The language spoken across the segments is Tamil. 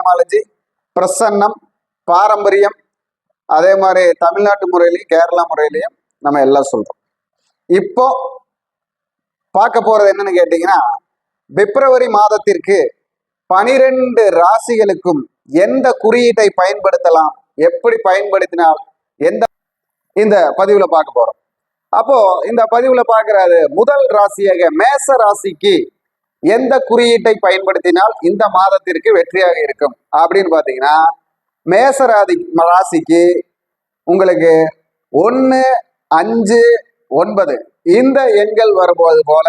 டெக்னாலஜி பிரசன்னம் பாரம்பரியம் அதே மாதிரி தமிழ்நாட்டு முறையிலையும் கேரளா முறையிலையும் நம்ம எல்லாம் சொல்றோம். இப்போ பார்க்க போறது என்னன்னு கேட்டீங்கன்னா பிப்ரவரி மாதத்திற்கு பனிரெண்டு ராசிகளுக்கும் எந்த குறியீட்டை பயன்படுத்தலாம் எப்படி பயன்படுத்தினால் எந்த இந்த பதிவுல பார்க்க போறோம். அப்போ இந்த பதிவுல பாக்குறது முதல் ராசியாக மேச ராசிக்கு எந்த குறியீட்டை பயன்படுத்தினால் இந்த மாதத்திற்கு வெற்றியாக இருக்கும்? அப்படின்னு பார்த்தீங்கன்னா மேசராதி ராசிக்கு உங்களுக்கு ஒன்று அஞ்சு ஒன்பது இந்த எண்கள் வரும்போது போல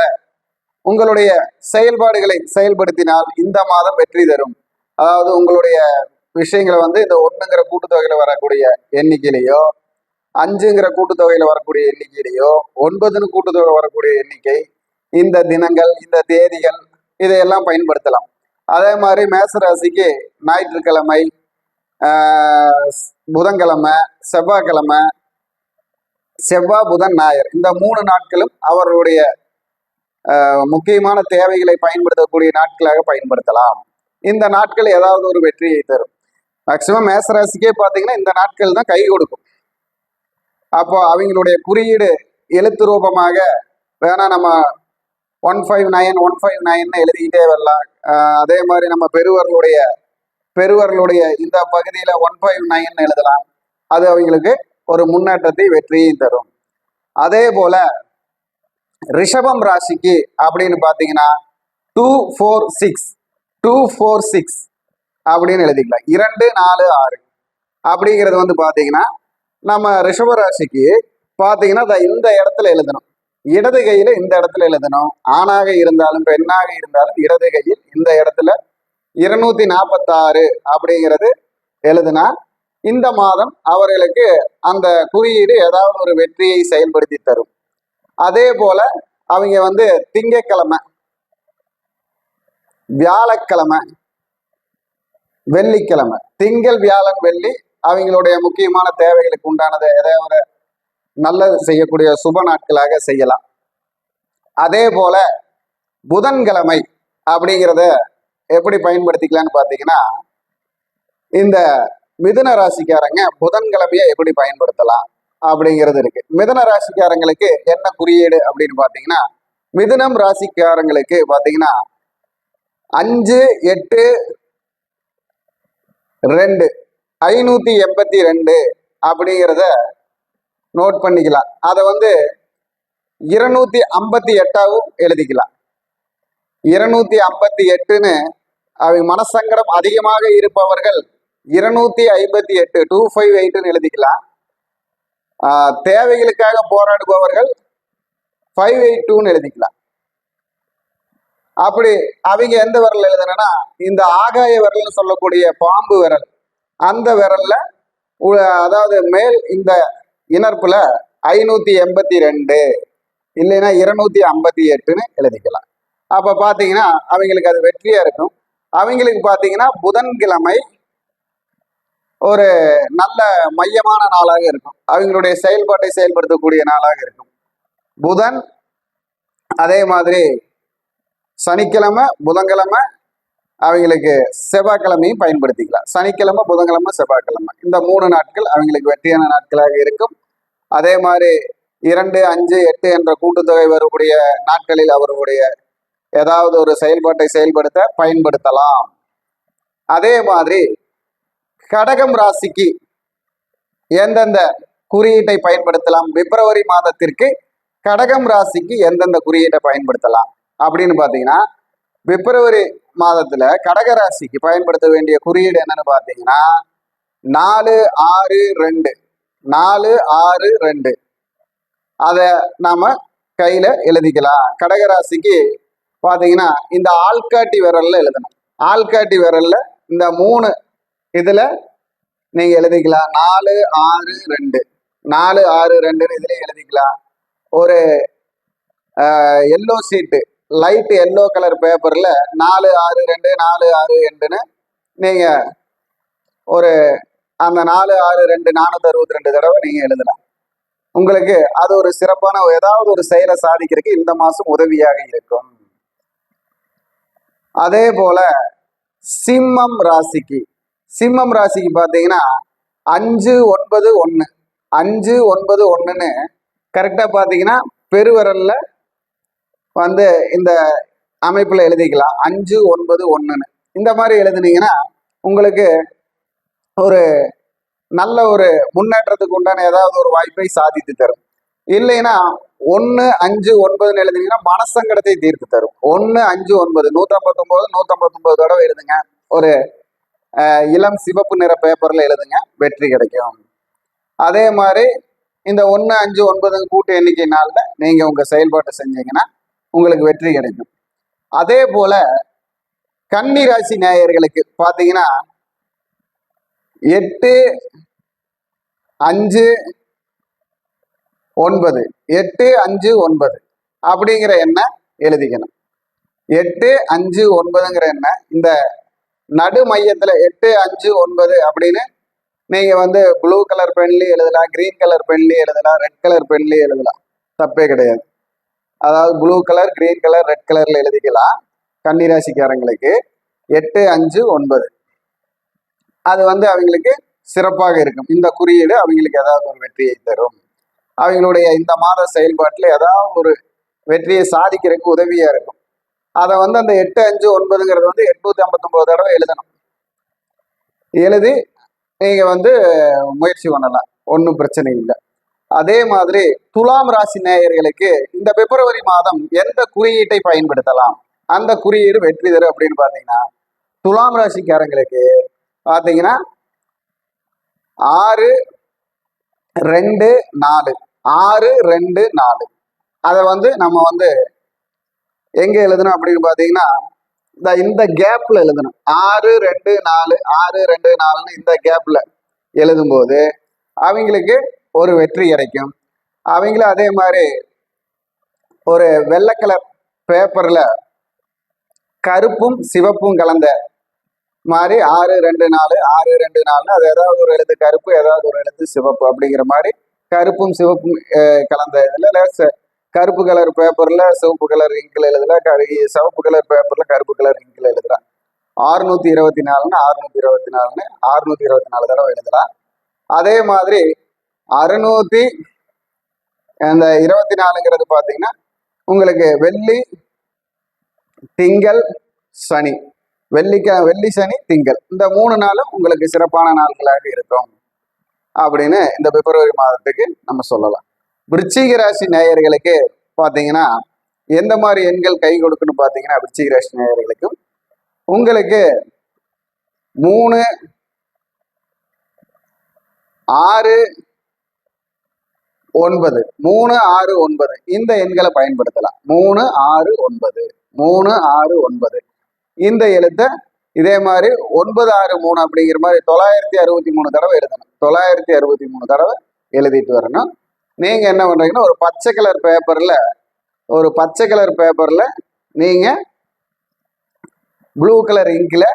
உங்களுடைய செயல்பாடுகளை செயல்படுத்தினால் இந்த மாதம் வெற்றி தரும். அதாவது உங்களுடைய விஷயங்களை வந்து இந்த ஒன்றுங்கிற கூட்டுத்தொகையில வரக்கூடிய எண்ணிக்கையிலையோ அஞ்சுங்கிற கூட்டுத்தொகையில வரக்கூடிய எண்ணிக்கையிலையோ ஒன்பதுன்னு கூட்டுத்தொகை வரக்கூடிய எண்ணிக்கை இந்த தினங்கள் இந்த தேதிகள் இதையெல்லாம் பயன்படுத்தலாம். அதே மாதிரி மேசராசிக்கு ஞாயிற்றுக்கிழமை புதன்கிழமை செவ்வாய்க்கிழமை செவ்வாய் புதன் ஞாயிறு. இந்த மூணு நாட்களும் அவர்களுடைய முக்கியமான தேவைகளை பயன்படுத்தக்கூடிய நாட்களாக பயன்படுத்தலாம். இந்த நாட்கள் ஏதாவது ஒரு வெற்றியை தரும். மேக்சிமம் மேசராசிக்கே பார்த்தீங்கன்னா இந்த நாட்கள் தான் கை கொடுக்கும். அப்போ அவங்களுடைய குறியீடு எழுத்து ரூபமாக வேணா நம்ம one five nine one five nine எழுதிக்கிட்டே வரலாம். அதே மாதிரி நம்ம பெருவர்களுடைய பெருவர்களுடைய இந்த பகுதியில் ஒன் ஃபைவ் நைன் எழுதலாம். அது அவங்களுக்கு ஒரு முன்னேற்றத்தை வெற்றியை தரும். அதே போல ரிஷபம் ராசிக்கு அப்படின்னு பார்த்தீங்கன்னா two four six two four six அப்படின்னு எழுதிக்கலாம். இரண்டு நாலு ஆறு அப்படிங்கிறது வந்து பார்த்தீங்கன்னா நம்ம ரிஷப ராசிக்கு பார்த்தீங்கன்னா இந்த இடத்துல எழுதணும். இடது கையில இந்த இடத்துல எழுதணும். ஆணாக இருந்தாலும் பெண்ணாக இருந்தாலும் இடது கையில் இந்த இடத்துல இருநூத்தி நாற்பத்தாறு அப்படிங்கிறது எழுதினார். இந்த மாதம் அவர்களுக்கு அந்த குறியீடு ஏதாவது ஒரு வெற்றியை செயல்படுத்தி தரும். அதே போல அவங்க வந்து திங்கக்கிழமை வியாழக்கிழமை வெள்ளிக்கிழமை திங்கள் வியாழன் வெள்ளி அவங்களுடைய முக்கியமான தேவைகளுக்கு உண்டானதை ஏதாவது நல்லது செய்யக்கூடிய சுப நாட்களாக செய்யலாம். அதே போல புதன்கிழமை அப்படிங்கிறத எப்படி பயன்படுத்திக்கலாம்னு பார்த்தீங்கன்னா இந்த மிதுன ராசிக்காரங்க புதன்கிழமையை எப்படி பயன்படுத்தலாம் அப்படிங்கிறது இருக்கு. மிதுன ராசிக்காரங்களுக்கு என்ன குறியீடு அப்படின்னு பார்த்தீங்கன்னா மிதுனம் ராசிக்காரங்களுக்கு பார்த்தீங்கன்னா அஞ்சு எட்டு ரெண்டு ஐநூத்தி எண்பத்தி ரெண்டு அப்படிங்கிறத நோட் பண்ணிக்கலாம். அதை வந்து இருநூத்தி ஐம்பத்தி எட்டாவும் எழுதிக்கலாம். இருநூத்தி ஐம்பத்தி எட்டுன்னு அவங்க மனசங்கடம் அதிகமாக இருப்பவர்கள் இருநூத்தி ஐம்பத்தி எட்டு டூ ஃபைவ் எயிட்னு எழுதிக்கலாம். தேவைகளுக்காக போராடுபவர்கள் ஃபைவ் எயிட் டூன்னு எழுதிக்கலாம். அப்படி அவங்க எந்த விரல் எழுதுனா இந்த ஆகாய விரல்னு சொல்லக்கூடிய பாம்பு விரல். அந்த விரல்ல உ- அதாவது மேல் இந்த இணர்ப்புல ஐநூத்தி எண்பத்தி ரெண்டு இல்லைன்னா இருநூத்தி ஐம்பத்தி எட்டுன்னு எழுதிக்கலாம். அப்ப பாத்தீங்கன்னா அவங்களுக்கு அது வெற்றியா இருக்கும். அவங்களுக்கு பாத்தீங்கன்னா புதன்கிழமை ஒரு நல்ல மையமான நாளாக இருக்கும். அவங்களுடைய செயல்பாட்டை செயல்படுத்தக்கூடிய நாளாக இருக்கும். புதன் அதே மாதிரி சனிக்கிழமை புதன்கிழமை அவங்களுக்கு செவ்வாய்க்கிழமையும் பயன்படுத்திக்கலாம். சனிக்கிழமை புதன்கிழமை செவ்வாய்க்கிழமை. இந்த மூணு நாட்கள் அவங்களுக்கு வெற்றியான நாட்களாக இருக்கும். அதே மாதிரி இரண்டு அஞ்சு எட்டு என்ற கூட்டுத்தொகை வரக்கூடிய நாட்களில் அவர்களுடைய ஏதாவது ஒரு செயல்பாட்டை செயல்படுத்த பயன்படுத்தலாம். அதே மாதிரி கடகம் ராசிக்கு எந்தெந்த குறியீட்டை பயன்படுத்தலாம்? பிப்ரவரி மாதத்திற்கு கடகம் ராசிக்கு எந்தெந்த குறியீட்டை பயன்படுத்தலாம்? அப்படின்னு பார்த்தீங்கன்னா பிப்ரவரி மாதத்துல கடகராசிக்கு பயன்படுத்த வேண்டிய குறியீடு என்னன்னு பார்த்தீங்கன்னா நாலு ஆறு ரெண்டு. நாலு ஆறு ரெண்டு. அதை நாம கையில எழுதிக்கலாம். கடகராசிக்கு பார்த்தீங்கன்னா இந்த ஆள்காட்டி விரல்ல எழுதணும். ஆள்காட்டி விரல்ல இந்த மூணு இதுல நீங்க எழுதிக்கலாம். நாலு ஆறு ரெண்டு. நாலு ஆறு ரெண்டுன்னு இதுல எழுதிக்கலாம். ஒரு எல்லோ சீட்டு. லைட் எல்லோ கலர் பேப்பர்ல நாலு ஆறு ரெண்டு நாலு ஆறு ரெண்டுன்னு நீங்க ஒரு அந்த நாலு ஆறு ரெண்டு நானூத்தி அறுபத்தி ரெண்டு தடவை நீங்க எழுதலாம். உங்களுக்கு அது ஒரு சிறப்பான ஏதாவது ஒரு செயலை சாதிக்கிறதுக்கு இந்த மாசம் உதவியாக இருக்கும். அதே போல சிம்மம் ராசிக்கு சிம்மம் ராசிக்கு பார்த்தீங்கன்னா அஞ்சு ஒன்பது ஒன்று அஞ்சு ஒன்பது ஒன்றுன்னு கரெக்டாக பார்த்தீங்கன்னா பெருவரல்ல வந்து இந்த அமைப்பில் எழுதிக்கலாம். அஞ்சு ஒன்பது ஒன்றுன்னு இந்த மாதிரி எழுதுனீங்கன்னா உங்களுக்கு ஒரு நல்ல ஒரு முன்னேற்றத்துக்கு உண்டான ஏதாவது ஒரு வாய்ப்பை சாதித்து தரும். இல்லைன்னா ஒன்று அஞ்சு ஒன்பதுன்னு எழுதுனீங்கன்னா மனசங்கடத்தை தீர்த்து தரும். ஒன்று அஞ்சு ஒன்பது. நூற்றம்பத்தொம்போது நூற்றம்பத்தொம்போது தடவை எழுதுங்க. ஒரு இளம் சிவப்பு நிற பேப்பரில் எழுதுங்க. வெற்றி கிடைக்கும். அதே மாதிரி இந்த ஒன்று அஞ்சு ஒன்பது கூட்டு எண்ணிக்கை நாளில் நீங்கள் உங்கள் செயல்பாட்டை செஞ்சீங்கன்னா உங்களுக்கு வெற்றி கிடைக்கும். அதே போல கன்னி ராசி நேயர்களுக்கு பார்த்தீங்கன்னா எட்டு அஞ்சு ஒன்பது. எட்டு அஞ்சு ஒன்பது அப்படிங்கிற எண்ணை எழுதிக்கணும். எட்டு அஞ்சு ஒன்பதுங்கிற எண்ணை இந்த நடு மையத்தில் எட்டு அஞ்சு ஒன்பது அப்படின்னு நீங்கள் வந்து ப்ளூ கலர் பென்லேயும் எழுதலாம் க்ரீன் கலர் பென்லேயும் எழுதலாம் ரெட் கலர் பென்லேயும் எழுதலாம். தப்பே கிடையாது. அதாவது blue colour green colour red கலரில் எழுதிக்கலாம். கன்னிராசிக்காரங்களுக்கு எட்டு அஞ்சு ஒன்பது. அது வந்து அவங்களுக்கு சிறப்பாக இருக்கும். இந்த குறியீடு அவங்களுக்கு ஏதாவது ஒரு வெற்றியை தரும். அவங்களுடைய இந்த மாத செயல்பாட்டில் ஏதாவது ஒரு வெற்றியை சாதிக்கிறதுக்கு உதவியாக இருக்கும். அதை வந்து அந்த எட்டு அஞ்சு ஒன்பதுங்கிறது வந்து எட்நூத்தி ஐம்பத்தொம்போது தடவை எழுதணும். எழுதி நீங்கள் வந்து முயற்சி பண்ணலாம். ஒன்றும் பிரச்சனை இல்லை. அதே மாதிரி துலாம் ராசி நேயர்களுக்கு இந்த பிப்ரவரி மாதம் எந்த குறியீட்டை பயன்படுத்தலாம்? அந்த குறியீடு வெற்றி தரும் அப்படின்னு பார்த்தீங்கன்னா துலாம் ராசிக்காரங்களுக்கு பார்த்தீங்கன்னா ஆறு ரெண்டு நாலு. ஆறு ரெண்டு நாலு. அதை வந்து நம்ம வந்து எங்க எழுதணும் அப்படின்னு பார்த்தீங்கன்னா இந்த இந்த கேப்ல எழுதணும். ஆறு ரெண்டு நாலு ஆறு ரெண்டு நாலுன்னு இந்த கேப்ல எழுதும்போது அவங்களுக்கு ஒரு வெற்றி கிடைக்கும். அவங்களும் அதே மாதிரி ஒரு வெள்ளை கலர் பேப்பரில் கருப்பும் சிவப்பும் கலந்த மாதிரி ஆறு ரெண்டு நாலு ஆறு ரெண்டு நாலுன்னு அது ஏதாவது ஒரு எழுத்து கருப்பு ஏதாவது ஒரு எழுத்து சிவப்பு அப்படிங்கிற மாதிரி கருப்பும் சிவப்பும் கலந்த இதில் கருப்பு கலர் பேப்பரில் சிவப்பு கலர் இங்கில் எழுதுல க- சிவப்பு கலர் பேப்பரில் கருப்பு கலர் இங்கில் எழுதுறான். ஆறுநூற்றி இருபத்தி நாலுன்னு ஆறுநூற்றி இருபத்தி நாலுன்னு ஆறுநூற்றி இருபத்தி நாலு தடவை எழுதுறான். அதே மாதிரி அறுநூத்தி அந்த இருபத்தி நாலுங்கிறது பார்த்தீங்கன்னா உங்களுக்கு வெள்ளி திங்கள் சனி. வெள்ளிக்க வெள்ளி சனி திங்கள். இந்த மூணு நாளும் உங்களுக்கு சிறப்பான நாட்களாக இருக்கும். அப்படின்னு இந்த பிப்ரவரி மாதத்துக்கு நம்ம சொல்லலாம். விருச்சிக ராசி நேயர்களுக்கு பார்த்தீங்கன்னா எந்த மாதிரி எண்கள் கை கொடுக்குன்னு பார்த்தீங்கன்னா விருச்சிக ராசி நேயர்களுக்கு உங்களுக்கு மூணு ஆறு ஒன்பது. மூணு ஆறு ஒன்பது. இந்த எண்களை பயன்படுத்தலாம். மூணு ஆறு ஒன்பது. மூணு ஆறு ஒன்பது. இந்த எழுத்தை இதே மாதிரி ஒன்பது ஆறு மூணு அப்படிங்கிற மாதிரி தொள்ளாயிரத்தி அறுபத்தி மூணு தடவை எழுதணும். தொள்ளாயிரத்தி அறுபத்தி மூணு தடவை எழுதிட்டு வரணும். நீங்க என்ன பண்றீங்கன்னா ஒரு பச்சை கலர் பேப்பர்ல ஒரு பச்சை கலர் பேப்பர்ல நீங்க ப்ளூ கலர் இங்கில்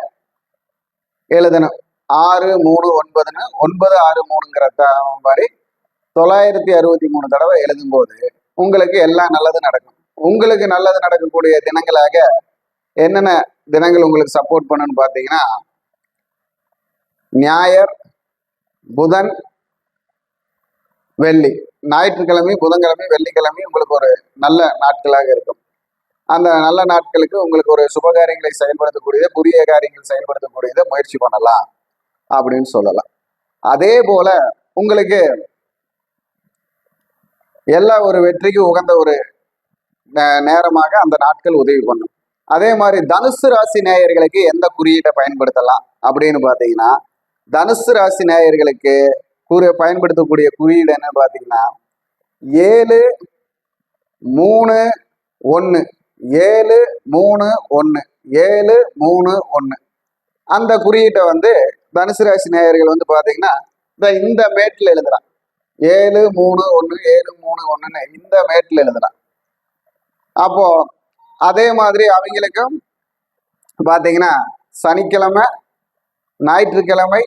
எழுதணும். ஆறு மூணு ஒன்பதுன்னு ஒன்பது ஆறு மூணுங்கிற மாதிரி தொள்ளாயிரத்தி அறுபத்தி மூணு தடவை எழுதும்போது உங்களுக்கு எல்லாம் நல்லது நடக்கும். உங்களுக்கு நல்லது நடக்கக்கூடிய தினங்களாக என்னென்ன தினங்கள் உங்களுக்கு சப்போர்ட் பண்ணுன்னு பார்த்தீங்கன்னா ஞாயர் புதன் வெள்ளி. ஞாயிற்றுக்கிழமை புதன்கிழமை வெள்ளிக்கிழமை உங்களுக்கு ஒரு நல்ல நாட்களாக இருக்கும். அந்த நல்ல நாட்களுக்கு உங்களுக்கு ஒரு சுபகாரியங்களை செயல்படுத்தக்கூடியது புதிய காரியங்கள் செயல்படுத்தக்கூடியதை முயற்சி பண்ணலாம் அப்படின்னு சொல்லலாம். அதே போல உங்களுக்கு எல்லா ஒரு வெற்றிக்கு உகந்த ஒரு நே- நேரமாக அந்த நாட்கள் உதவி பண்ணும். அதே மாதிரி தனுசு ராசி நேயர்களுக்கு எந்த குறியீட்டை பயன்படுத்தலாம் அப்படின்னு பார்த்தீங்கன்னா தனுசு ராசி நேயர்களுக்கு குறி பயன்படுத்தக்கூடிய குறியீடு என்னன்னு பார்த்தீங்கன்னா ஏழு மூணு ஒன்று ஏழு மூணு ஒன்று ஏழு மூணு ஒன்று அந்த குறியீட்டை வந்து தனுசு ராசி நேயர்கள் வந்து பார்த்தீங்கன்னா இந்த இந்த மேட்டில் எழுதுறான் ஏழு மூணு ஒன்று ஏழு மூணு ஒன்றுன்னு இந்த மேட்டில் எழுதுறான் அப்போ அதே மாதிரி அவங்களுக்கும் பார்த்தீங்கன்னா சனிக்கிழமை ஞாயிற்றுக்கிழமை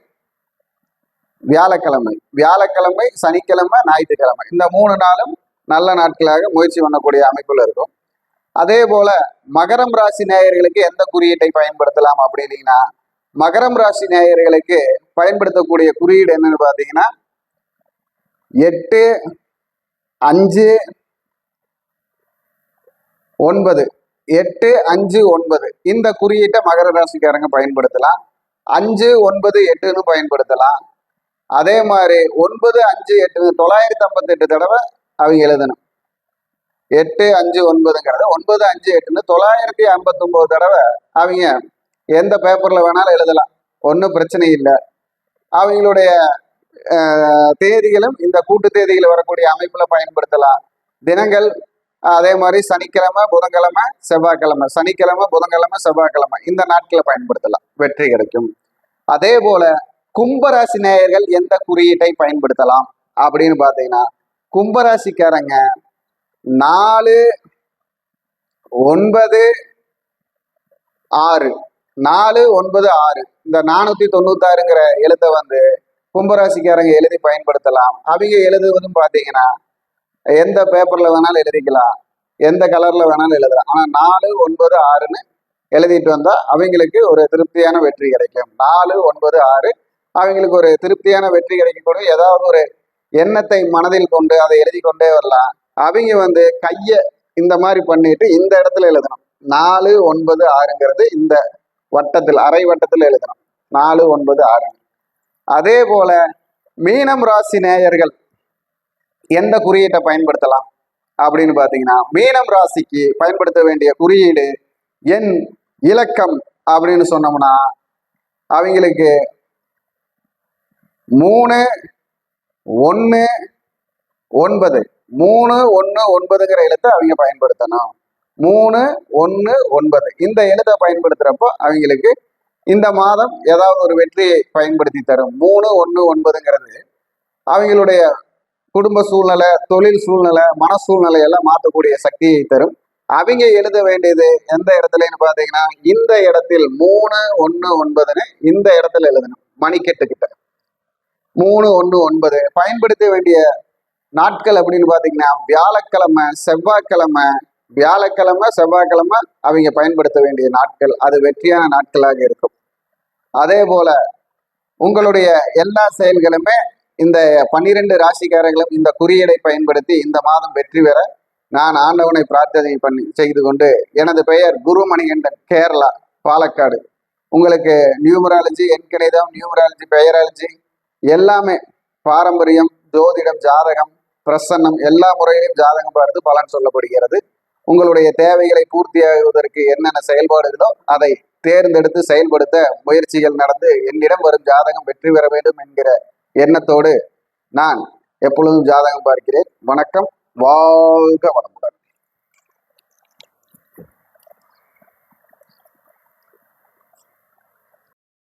வியாழக்கிழமை. வியாழக்கிழமை சனிக்கிழமை ஞாயிற்றுக்கிழமை. இந்த மூணு நாளும் நல்ல நாட்களாக முயற்சி பண்ணக்கூடிய அமைப்புல இருக்கும். அதே போல மகரம் ராசி நேயர்களுக்கு எந்த குறியீட்டை பயன்படுத்தலாம் அப்படின்னீங்கன்னா மகரம் ராசி நேயர்களுக்கு பயன்படுத்தக்கூடிய குறியீடு என்னன்னு பார்த்தீங்கன்னா எட்டு அஞ்சு ஒன்பது. எட்டு அஞ்சு ஒன்பது. இந்த குறியீட்டை மகர ராசிக்காரங்க பயன்படுத்தலாம். அஞ்சு ஒன்பது எட்டுன்னு பயன்படுத்தலாம். அதே மாதிரி ஒன்பது அஞ்சு எட்டுன்னு தொள்ளாயிரத்தி ஐம்பத்தெட்டு தடவை அவங்க எழுதணும். எட்டு அஞ்சு ஒன்பதுங்கிறது ஒன்பது அஞ்சு எட்டுன்னு தொள்ளாயிரத்தி ஐம்பத்தொம்போது தடவை அவங்க எந்த பேப்பரில் வேணாலும் எழுதலாம். ஒன்றும் பிரச்சனை இல்லை. அவங்களுடைய தேதிகளும் இந்த கூட்டு தேதிகள் வரக்கூடிய அமைப்பில் பயன்படுத்தலாம். தினங்கள் அதே மாதிரி சனிக்கிழமை புதன்கிழமை செவ்வாய்க்கிழமை. சனிக்கிழமை புதன்கிழமை செவ்வாய்க்கிழமை. இந்த நாட்களை பயன்படுத்தலாம். வெற்றி கிடைக்கும். அதே போல கும்பராசி நேயர்கள் எந்த குறியீட்டை பயன்படுத்தலாம் அப்படின்னு பார்த்தீங்கன்னா கும்பராசிக்காரங்க நாலு ஒன்பது ஆறு. நாலு ஒன்பது ஆறு. இந்த நானூத்தி தொண்ணூத்தாறுங்கிற எழுத்தை வந்து கும்பராசிக்காரங்க எழுதி பயன்படுத்தலாம். அவங்க எழுதுவதும் பார்த்தீங்கன்னா எந்த பேப்பர்ல வேணாலும் எழுதிக்கலாம். எந்த கலர்ல வேணாலும் எழுதலாம். ஆனால் நாலு ஒன்பது ஆறுன்னு எழுதிட்டு வந்தால் அவங்களுக்கு ஒரு திருப்தியான வெற்றி கிடைக்கும். நாலு ஒன்பது ஆறு அவங்களுக்கு ஒரு திருப்தியான வெற்றி கிடைக்கக்கூடிய ஏதாவது ஒரு எண்ணத்தை மனதில் கொண்டு அதை எழுதி கொண்டே வரலாம். அவங்க வந்து கையை இந்த மாதிரி பண்ணிட்டு இந்த இடத்துல எழுதணும். நாலு ஒன்பது ஆறுங்கிறது இந்த வட்டத்தில் அரை வட்டத்தில் எழுதணும். நாலு ஒன்பது ஆறு அதே போல மீனம் ராசி நேயர்கள் எந்த குறியீட்டை பயன்படுத்தலாம் அப்படின்னு பார்த்தீங்கன்னா மீனம் ராசிக்கு பயன்படுத்த வேண்டிய குறியீடு என் இலக்கம் அப்படின்னு சொன்னோம்னா அவங்களுக்கு மூணு ஒன்று ஒன்பது. மூணு ஒன்று ஒன்பதுங்கிற எழுத்தை அவங்க பயன்படுத்தணும். மூணு ஒன்று ஒன்பது. இந்த எழுத்தை பயன்படுத்துகிறப்போ அவங்களுக்கு இந்த மாதம் ஏதாவது ஒரு வெற்றியை பயன்படுத்தி தரும். மூணு ஒன்று ஒன்பதுங்கிறது அவங்களுடைய குடும்ப சூழ்நிலை தொழில் சூழ்நிலை மன சூழ்நிலை எல்லாம் மாற்றக்கூடிய சக்தியை தரும். அவங்க எழுத வேண்டியது எந்த இடத்துலன்னு பார்த்தீங்கன்னா இந்த இடத்தில் மூணு ஒன்று ஒன்பதுன்னு இந்த இடத்துல எழுதணும். மணிக்கெட்டு கிட்ட. மூணு ஒன்று ஒன்பது. பயன்படுத்த வேண்டிய நாட்கள் அப்படின்னு பார்த்தீங்கன்னா வியாழக்கிழமை செவ்வாய்க்கிழமை வியாழக்கிழமை செவ்வாய்க்கிழமை அவங்க பயன்படுத்த வேண்டிய நாட்கள் அது வெற்றியான நாட்களாக இருக்கும். அதே போல உங்களுடைய எல்லா செயல்களுமே இந்த பன்னிரெண்டு ராசிக்காரர்களும் இந்த குறியீடை பயன்படுத்தி இந்த மாதம் வெற்றி பெற நான் ஆண்டவனை பிரார்த்தனை பண்ணி செய்து கொண்டு எனது பெயர் குருமணிகண்டன் கேரளா பாலக்காடு. உங்களுக்கு நியூமராலஜி எண்கணிதம் நியூமராலஜி பெயராலஜி எல்லாமே பாரம்பரியம் ஜோதிடம் ஜாதகம் பிரசன்னம் எல்லா முறையிலும் ஜாதகம் பார்த்து பலன் சொல்லப்படுகிறது. உங்களுடைய தேவைகளை பூர்த்தியாகுவதற்கு என்னென்ன செயல்பாடுகளோ அதை தேர்ந்தெடுத்து செயல்படுத்த முயற்சிகள் நடந்து என்னிடம் வரும் ஜாதகம் வெற்றி பெற வேண்டும் என்கிற எண்ணத்தோடு நான் எப்பொழுதும் ஜாதகம் பார்க்கிறேன். வணக்கம். வாழ்க வளமுடன்.